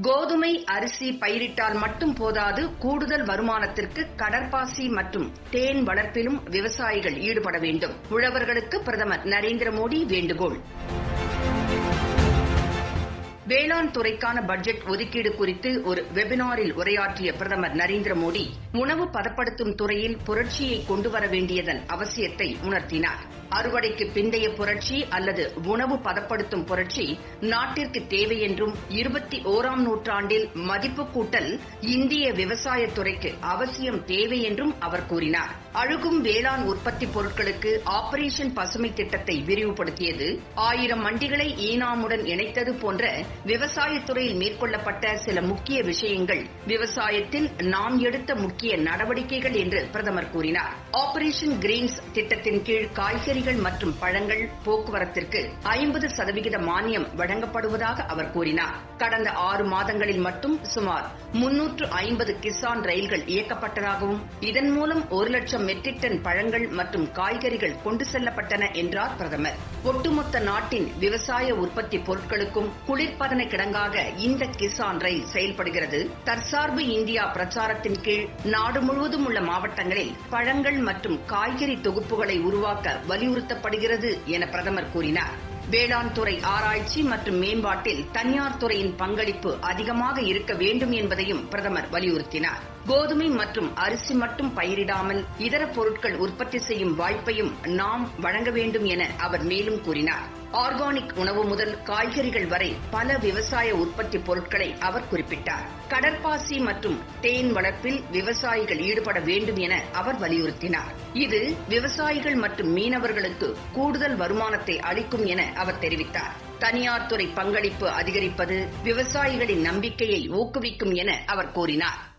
கோதுமை அரிசி பயிரிட்டால் மட்டும் போதாது கூடுதல் வருமானத்திற்கு கடற்பாசி மற்றும் தேன் வளர்ப்பிலும் விவசாயிகள் ஈடுபட வேண்டும். உழவர்களுக்கு பிரதமர் நரேந்திர மோடி வேண்டுகோள். வேளாண் துறைக்கான பட்ஜெட் ஒதுக்கீடு குறித்து ஒரு வெபினாரில் உரையாற்றிய பிரதமர் நரேந்திர மோடி உணவு பதப்படுத்தும் துறையில் புரட்சியை கொண்டுவர வேண்டியதன் அவசியத்தை உணர்த்தினார். அறுவடைக்கு பிந்தைய புரட்சி அல்லது உணவு பதப்படுத்தும் புரட்சி நாட்டிற்கு தேவை என்றும் இருபத்தி ஓராம் நூற்றாண்டில் மதிப்பு கூட்டல் இந்திய விவசாயத்துறைக்கு அவசியம் தேவை என்றும் அவர் கூறினார். அழுகும் வேளாண் உற்பத்தி பொருட்களுக்கு ஆபரேஷன் பசுமை திட்டத்தை விரிவுபடுத்தியது ஆயிரம் மண்டிகளை ஈனாமுடன் இணைத்தது போன்ற விவசாயத்துறையில் மேற்கொள்ளப்பட்ட சில முக்கிய விஷயங்கள் விவசாயத்தில் நாம் எடுத்த முக்கிய நடவடிக்கைகள் என்று பிரதமர் கூறினார். ஆபரேஷன் கிரீன்ஸ் திட்டத்தின் கீழ் காய்கறி காய்கறிகள் மற்றும் பழங்கள் போக்குவரத்திற்கு ஐம்பது சதவிகித மானியம் வழங்கப்படுவதாக அவர் கூறினார். கடந்த ஆறு மாதங்களில் மட்டும் சுமார் முன்னூற்று ஐம்பது கிசான் ரயில்கள் இயக்கப்பட்டதாகவும் இதன் மூலம் ஒரு லட்சம் மெட்ரிக் டன் பழங்கள் மற்றும் காய்கறிகள் கொண்டு செல்லப்பட்டன என்றார் பிரதமர். ஒட்டுமொத்த நாட்டின் விவசாய உற்பத்தி பொருட்களுக்கும் குளிர்பதன கிடங்காக இந்த கிசான் ரயில் செயல்படுகிறது. தற்சார்பு இந்தியா பிரச்சாரத்தின் கீழ் நாடு முழுவதும் உள்ள மாவட்டங்களில் பழங்கள் மற்றும் காய்கறி தொகுப்புகளை உருவாக்க வலியுறுத்தி வலியுறுத்தப்படுகிறது என பிரதமர் கூறினார். வேளாண் துறை ஆராய்ச்சி மற்றும் மேம்பாட்டில் தனியார் துறையின் பங்களிப்பு அதிகமாக இருக்க வேண்டும் என்பதையும் பிரதமர் வலியுறுத்தினார். கோதுமை மற்றும் அரிசி மட்டும் பயிரிடாமல் இதர பொருட்கள் உற்பத்தி செய்யும் வாய்ப்பையும் நாம் வழங்க வேண்டும் என அவர் மேலும் கூறினார். ஆர்கானிக் உணவு முதல் காய்கறிகள் வரை பல விவசாய உற்பத்தி பொருட்களை அவர் குறிப்பிட்டார். கடற்பாசி மற்றும் தேன் வளர்ப்பில் விவசாயிகள் ஈடுபட வேண்டும் என அவர் வலியுறுத்தினார். இது விவசாயிகள் மற்றும் மீனவர்களுக்கு கூடுதல் வருமானத்தை அளிக்கும் என அவர் தெரிவித்தார். தனியார் துறை பங்களிப்பு அதிகரிப்பது விவசாயிகளின் நம்பிக்கையை ஊக்குவிக்கும் என அவர் கூறினார்.